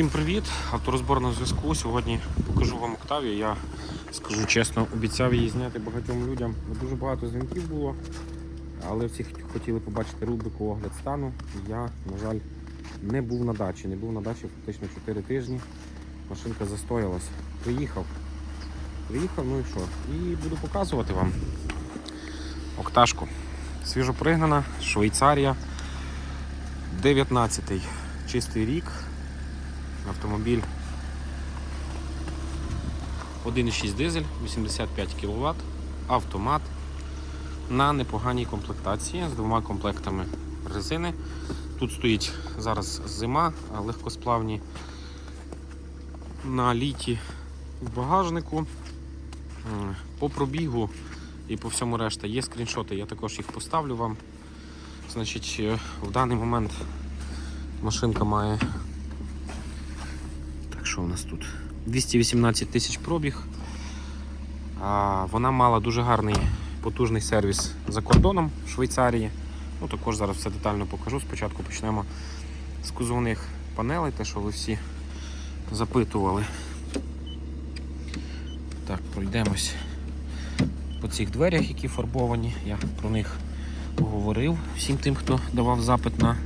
Всім привіт! Авторозбор на зв'язку. Сьогодні покажу вам Октавію. Я скажу чесно, обіцяв її зняти багатьом людям. Дуже багато дзвінків було, але всі хотіли побачити рубрику огляд стану. Я, на жаль, не був на дачі. Не був на дачі фактично 4 тижні. Машинка застоялась. Приїхав. Приїхав, ну і що? І буду показувати вам Окташку. Свіжопригнана, Швейцарія. 19-й чистий рік. Автомобіль 1,6 дизель, 85 кВт, автомат на непоганій комплектації з двома комплектами резини. Тут стоїть зараз зима, легкосплавні на літі в багажнику. По пробігу і по всьому решта є скріншоти, я також їх поставлю вам. Значить, е, в даний момент машинка має що у нас тут? 218 тисяч пробіг. Вона мала дуже гарний потужний сервіс за кордоном в Швейцарії. Ну, також зараз все детально покажу. Спочатку почнемо з кузовних панелей, те, що ви всі запитували. Так, пройдемось по цих дверях, які фарбовані. Я про них говорив всім тим, хто давав запит на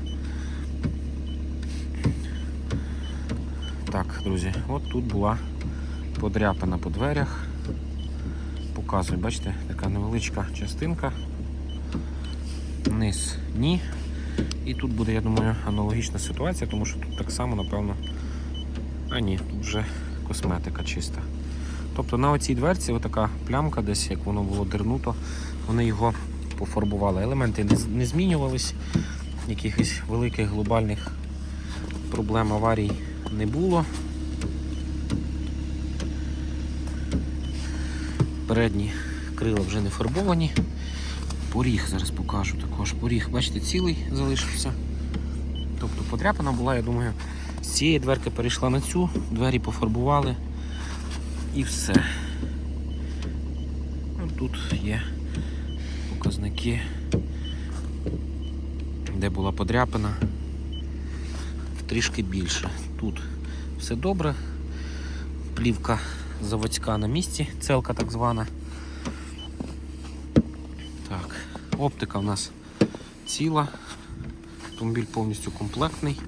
Так, друзі, от тут була подряпина по дверях. Показую, бачите, така невеличка частинка. Низ ні. І тут буде, я думаю, аналогічна ситуація, тому що тут так само, напевно. А ні, тут вже косметика чиста. Тобто на оцій дверці отака плямка, десь як воно було дернуто, вони його пофарбували. Елементи не змінювались, якихось великих глобальних проблем аварій не було. Передні крила вже не фарбовані. Поріг зараз покажу також. Поріг, бачите, цілий залишився. Тобто подряпана була, я думаю, з цієї дверки перейшла на цю, двері пофарбували і все. Ну, Тут є показники, де була подряпина трішки більше. Тут все добре. Плівка заводська на місці, целка так звана. Так, оптика в нас ціла. Автомобіль повністю комплектний.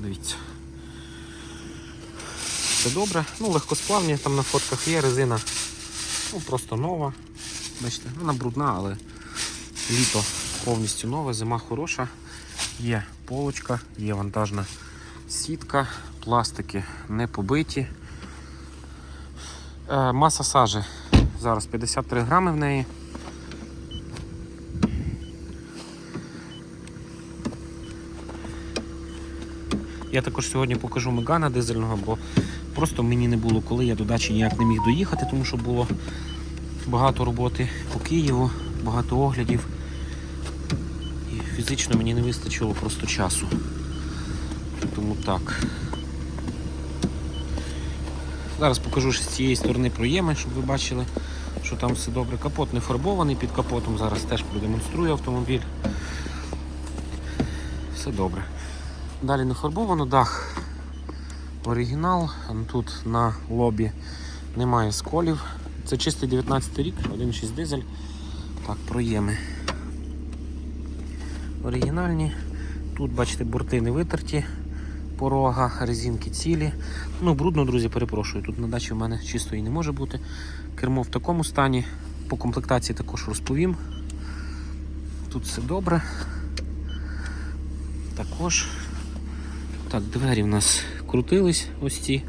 Дивіться. Все добре. Ну, легкосплавні, там на фотках є резина. Ну, просто нова. Бачите, вона брудна, але літо повністю нове, зима хороша. Є полочка, є вантажна сітка, пластики не побиті. Е, маса сажі зараз 53 грами в неї. Я також сьогодні покажу Мегана дизельного, бо просто мені не було коли, я до дачі ніяк не міг доїхати, тому що було багато роботи по Києву, багато оглядів. І фізично мені не вистачило просто часу. Тому так. Зараз покажу з цієї сторони проєми, щоб ви бачили, що там все добре. Капот не фарбований під капотом, зараз теж продемонструю автомобіль. Все добре. Далі не фарбовано, дах оригінал, тут на лобі немає сколів. Це чистий 19 рік, 1.6 дизель. Так, проєми оригінальні. Тут, бачите, борти не витерті, порога, резинки цілі. Ну, брудно, друзі, перепрошую. Тут на дачі в мене чисто і не може бути. Кермо в такому стані. По комплектації також розповім. Тут все добре. Також. Так, двері в нас крутились ось ці.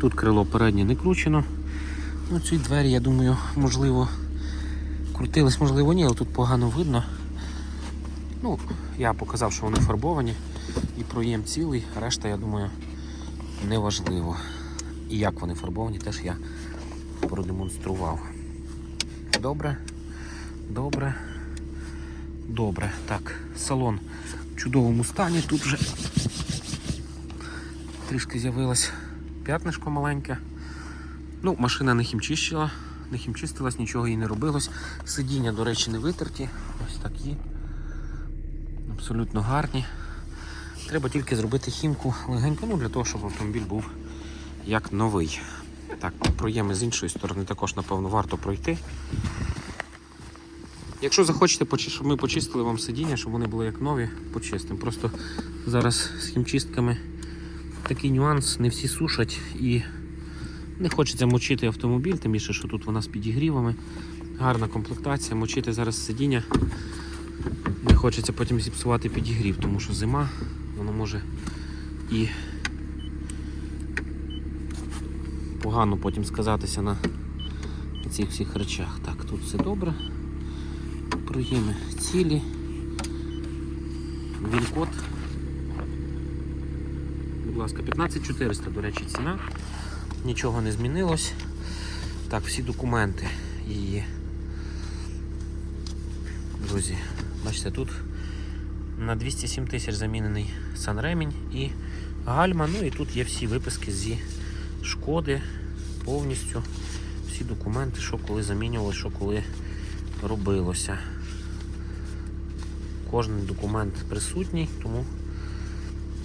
Тут крило переднє не кручено. Ну, ці двері, я думаю, можливо, крутились, можливо, ні, але тут погано видно. Ну, я показав, що вони фарбовані і проєм цілий, решта, я думаю, не важливо. І як вони фарбовані, теж я продемонстрував. Добре, добре, добре. Так, салон в чудовому стані. Тут вже трішки з'явилось п'ятнишко маленьке. Ну, машина не хімчищила, не хімчистилась, нічого їй не робилось. Сидіння, до речі, не витерті. Ось такі. Абсолютно гарні. Треба тільки зробити хімку легенько, ну для того, щоб автомобіль був як новий. Так, проєми з іншої сторони також, напевно, варто пройти. Якщо захочете, щоб ми почистили вам сидіння, щоб вони були як нові, почистимо. Просто зараз з хімчистками такий нюанс, не всі сушать і не хочеться мочити автомобіль, тим більше, що тут вона з підігрівами. Гарна комплектація. Мочити зараз сидіння. Не хочеться потім зіпсувати підігрів, тому що зима, воно може і погано потім сказатися на цих всіх речах. Так, тут все добре. Проєми цілі. Він-код. Будь ласка, 15400, до речі, ціна. Нічого не змінилось. Так, всі документи її. Друзі, бачите, тут на 207 тисяч замінений санремінь і гальма. Ну і тут є всі виписки зі шкоди повністю. Всі документи, що коли замінювалося, що коли робилося. Кожен документ присутній, тому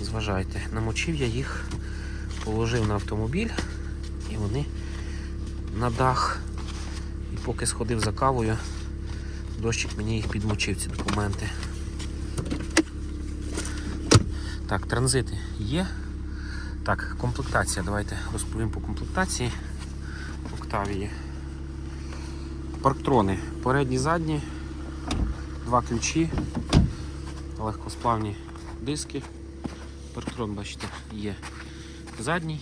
зважайте. Намочив я їх, положив на автомобіль і вони на дах. І поки сходив за кавою, дощик мені їх підмочив, ці документи. Так, транзити є. Так, комплектація. Давайте розповім по комплектації Октавії. Парктрони передні, задні, два ключі, легкосплавні диски. Парктрон, бачите, є задній,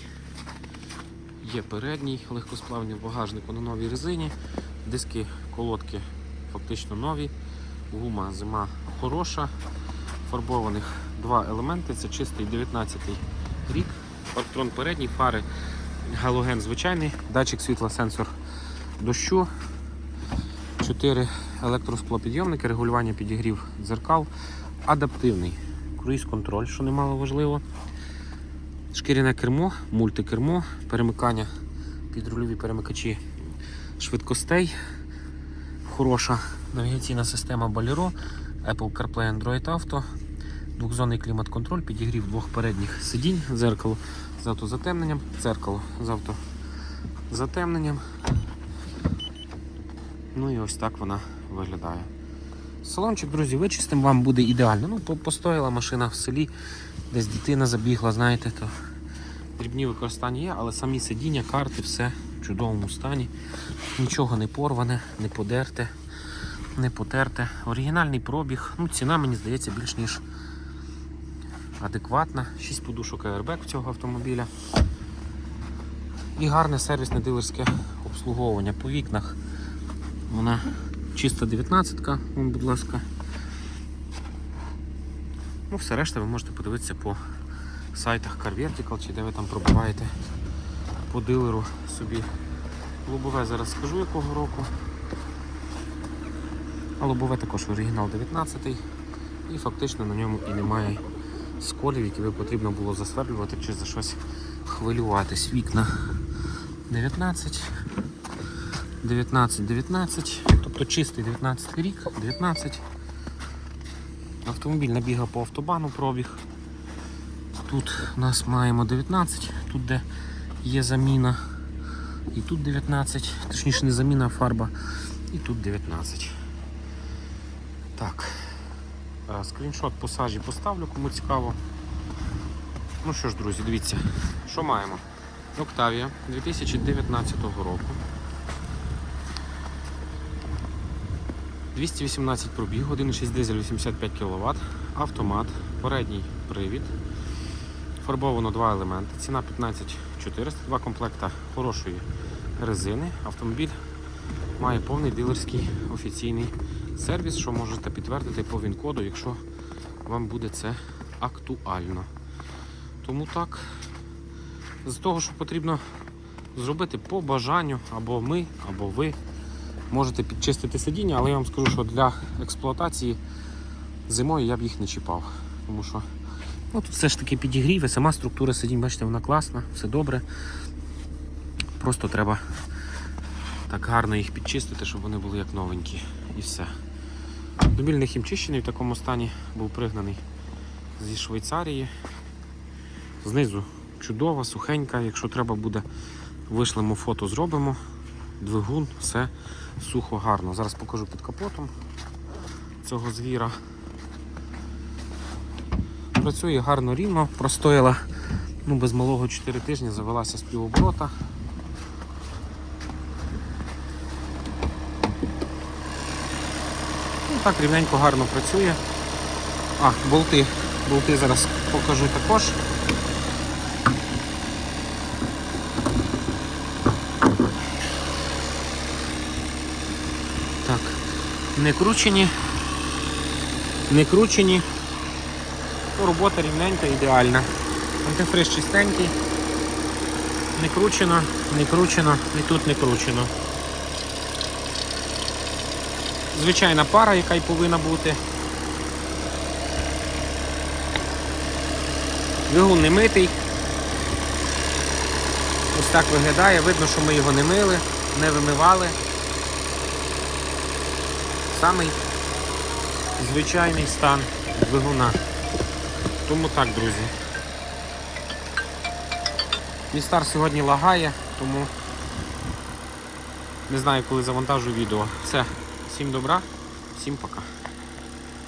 є передній, легкосплавний в багажнику на новій резині, диски, колодки фактично нові, гума зима хороша, фарбованих два елементи, це чистий 19 рік, парктрон передній, фари, галоген звичайний, датчик світла, сенсор дощу, 4 електросклопідйомники, регулювання підігрів дзеркал, адаптивний круїз-контроль, що немало важливо. Шкіряне кермо, мультикермо, перемикання, підрульові перемикачі швидкостей, хороша навігаційна система Bolero, Apple CarPlay Android Auto, двохзонний клімат-контроль, підігрів двох передніх сидінь, дзеркало з автозатемненням, дзеркало з автозатемненням. Ну і ось так вона виглядає. Салончик, друзі, вичистимо, вам буде ідеально. Ну, постояла машина в селі, десь дитина забігла, знаєте, то дрібні використання є, але самі сидіння, карти, все в чудовому стані. Нічого не порване, не подерте, не потерте. Оригінальний пробіг. Ну, ціна, мені здається, більш ніж адекватна. 6 подушок airbag в цього автомобіля. І гарне сервісне дилерське обслуговування по вікнах. Вона чиста 19-ка, будь ласка. Ну, все решта ви можете подивитися по сайтах Car Vertical чи де ви там пробуваєте по дилеру собі. Лобове зараз скажу якого року. А лобове також оригінал 19 і фактично на ньому і немає сколів, які би потрібно було засверлювати чи за щось хвилюватись. Вікна 19. 19, 19, тобто чистий 19 рік, 19. Автомобіль набігав по автобану пробіг. Тут у нас маємо 19, тут де є заміна. І тут 19, точніше не заміна, а фарба. І тут 19. Так. е, Скріншот по сажі поставлю, кому цікаво. Ну що ж, друзі, дивіться, що маємо? Октавія 2019 року. 218 пробіг, 1,6 дизель 85 кВт, автомат, передній привід. Фарбовано два елементи. Ціна 15400, два комплекта хорошої резини. Автомобіль має повний дилерський офіційний сервіс, що можете підтвердити по ВІН-коду, якщо вам буде це актуально. Тому так, з того, що потрібно зробити по бажанню, або ми, або ви можете підчистити сидіння, але я вам скажу, що для експлуатації зимою я б їх не чіпав. Тому що ну, все ж таки підігрів, і сама структура сидінь, бачите, вона класна, все добре. Просто треба так гарно їх підчистити, щоб вони були як новенькі. І все. Автомобіль не хімчищений в такому стані був пригнаний зі Швейцарії. Знизу чудова, сухенька. Якщо треба буде, вишлемо фото, зробимо. Двигун, все сухо, гарно. Зараз покажу під капотом цього звіра. Працює гарно рівно, простояла ну, без малого 4 тижні, завелася з півоборота. Ну, так рівненько гарно працює. А, болти. Болти зараз покажу також. Так, не кручені. Не кручені. Ну, робота рівненька, ідеальна. Антифриз чистенький. Не кручено, не кручено, і тут не кручено. Звичайна пара, яка й повинна бути. Двигун не митий. Ось так виглядає. Видно, що ми його не мили, не вимивали. Самий звичайний стан двигуна. Тому так, друзі. Містар сьогодні лагає, тому не знаю, коли завантажу відео. Все, всім добра, всім пока.